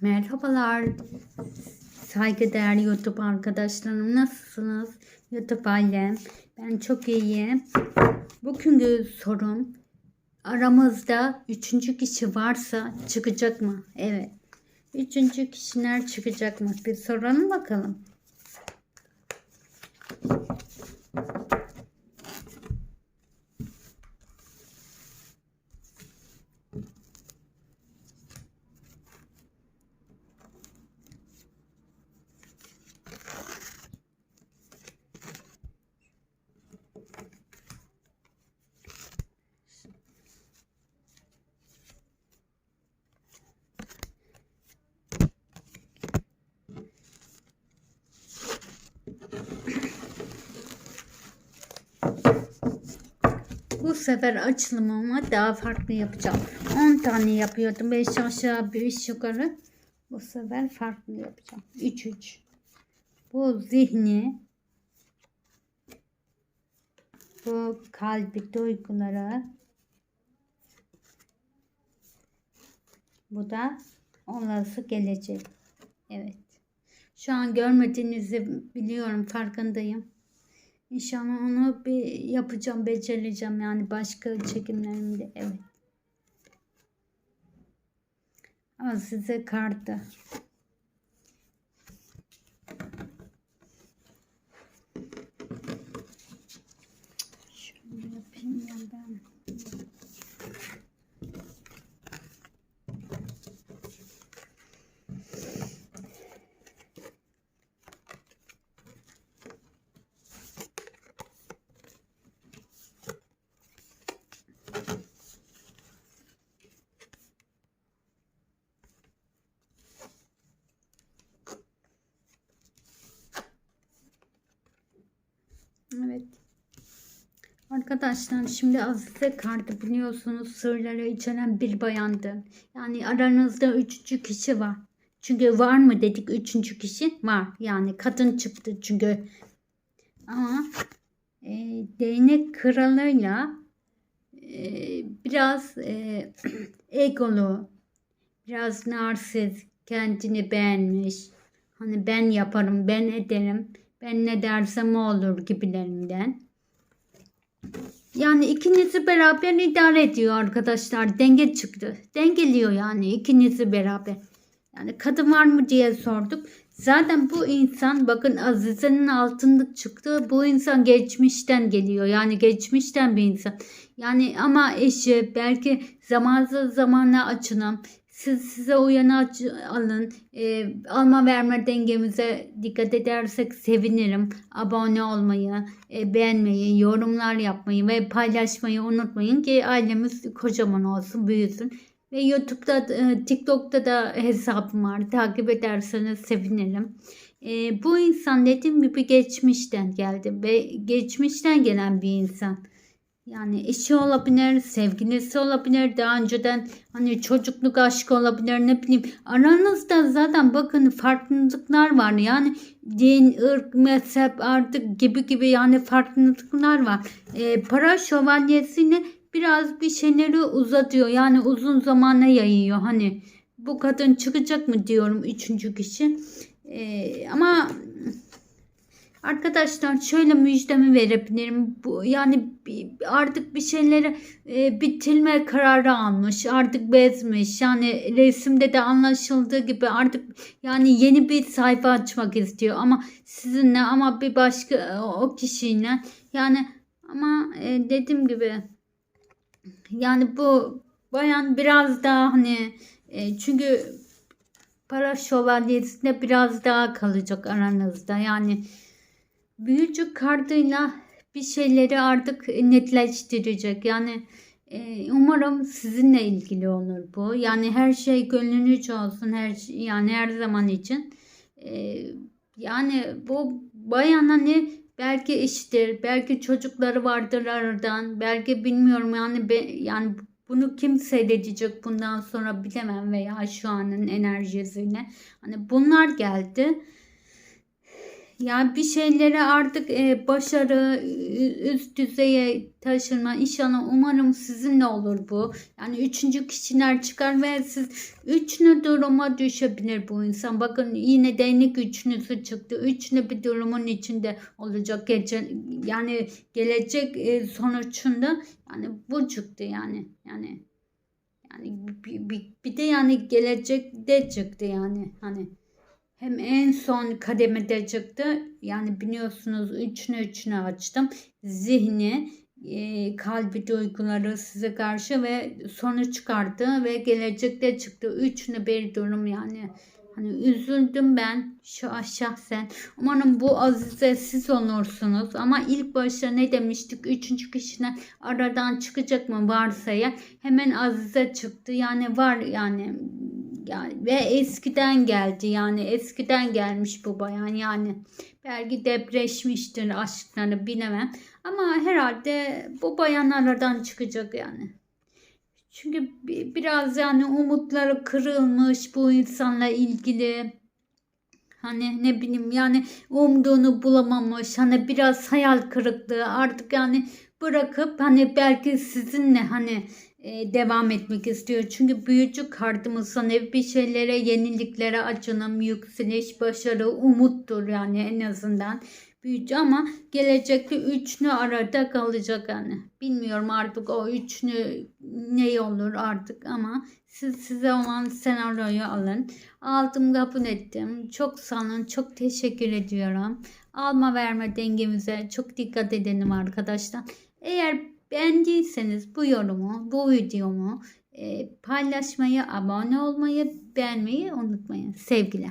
Merhabalar. Saygıdeğer YouTube arkadaşlarım. Nasılsınız? YouTube ailem. Ben çok iyiyim. Bugünkü sorum aramızda üçüncü kişi varsa çıkacak mı? Evet. Üçüncü kişiler çıkacak mı? Bir soralım bakalım. Sefer açılımımı daha farklı yapacağım. 10 tane yapıyordum. 5 aşağı 5 yukarı. Bu sefer farklı yapacağım. 3 3. Bu zihni bu kalbi duyguları bu da olası gelecek. Evet. Şu an görmediğinizi biliyorum farkındayım. İnşallah onu bir yapacağım, becereceğim yani başka çekimlerimde. Evet. Al size kartı. Şöyle yapayım ya ben. Evet. Arkadaşlar şimdi Azize kartı biliyorsunuz sırları içeren bir bayandı. Yani aranızda üçüncü kişi var. Çünkü var mı dedik üçüncü kişi var. Yani kadın çıktı çünkü. Ama e, değnek kralıyla e, biraz e, egolu, biraz narsist, kendini beğenmiş. Hani ben yaparım, ben ederim, ben ne dersem olur gibilerinden. Yani ikinizi beraber idare ediyor arkadaşlar. Denge çıktı. Dengeliyor yani ikinizi beraber. Yani kadın var mı diye sorduk. Zaten bu insan bakın Azize'nin altında çıktı. Bu insan geçmişten geliyor. Yani geçmişten bir insan. Yani ama eşi belki zamanlı zamana açılan siz size uyanı alın. E, alma verme dengemize dikkat edersek sevinirim. Abone olmayı, e, beğenmeyi, yorumlar yapmayı ve paylaşmayı unutmayın ki ailemiz kocaman olsun, büyüsün. Ve YouTube'da, e, TikTok'ta da hesabım var. Takip ederseniz sevinirim. E, bu insan dediğim gibi geçmişten geldi ve geçmişten gelen bir insan. Yani eşi olabilir, sevgilisi olabilir, daha önceden hani çocukluk aşkı olabilir ne bileyim. Aranızda zaten bakın farklılıklar var. Yani din, ırk, mezhep artık gibi gibi yani farklılıklar var. E, para şövalyesini biraz bir şeyleri uzatıyor. Yani uzun zamana yayıyor. Hani bu kadın çıkacak mı diyorum üçüncü kişi. E, ama Arkadaşlar şöyle müjdemi verebilirim. Bu, yani artık bir şeyleri e, bitirme kararı almış. Artık bezmiş. Yani resimde de anlaşıldığı gibi artık yani yeni bir sayfa açmak istiyor. Ama sizinle ama bir başka o kişiyle. Yani ama e, dediğim gibi yani bu bayan biraz daha hani e, çünkü para şövalyesinde biraz daha kalacak aranızda. Yani büyücü kartıyla bir şeyleri artık netleştirecek. Yani e, umarım sizinle ilgili olur bu. Yani her şey gönlünüzce olsun. Her şey, yani her zaman için. E, yani bu bayan hani belki eşidir, belki çocukları vardır aradan, belki bilmiyorum yani be, yani bunu kim seyredecek bundan sonra bilemem veya şu anın enerjisiyle. Hani bunlar geldi. Ya bir şeyleri artık e, başarı, üst düzeye taşırma inşallah umarım sizinle olur bu. Yani üçüncü kişiler çıkar ve siz üçlü duruma düşebilir bu insan. Bakın yine değnek üçlüsü çıktı. Üçlü bir durumun içinde olacak gece yani gelecek e, sonucunda yani bu çıktı yani yani yani bir, bir, bir de yani gelecekte çıktı yani hani hem en son kademede çıktı. Yani biliyorsunuz üçünü üçünü açtım. Zihni, e, kalbi duyguları size karşı ve sonuç çıkardı ve gelecekte çıktı. Üçünü bir durum yani. Hani üzüldüm ben şu şahsen. Umarım bu azize siz olursunuz. Ama ilk başta ne demiştik? Üçüncü kişiden aradan çıkacak mı varsa ya hemen azize çıktı. Yani var yani yani ve eskiden geldi yani eskiden gelmiş bu bayan yani belki depreşmiştir aşklarını bilemem ama herhalde bu bayan aradan çıkacak yani. Çünkü bi- biraz yani umutları kırılmış bu insanla ilgili. Hani ne bileyim yani umduğunu bulamamış. Hani biraz hayal kırıklığı artık yani bırakıp hani belki sizinle hani devam etmek istiyor. Çünkü büyücü kartımız hani bir şeylere, yeniliklere açılım, yükseliş, başarı, umuttur yani en azından. Büyücü ama gelecekte üçlü arada kalacak yani. Bilmiyorum artık o üçlü ne olur artık ama siz size olan senaryoyu alın. Aldım kabul ettim. Çok sağ olun. Çok teşekkür ediyorum. Alma verme dengemize çok dikkat edelim arkadaşlar. Eğer beğendiyseniz bu yorumu, bu videomu paylaşmayı, abone olmayı, beğenmeyi unutmayın. Sevgiler.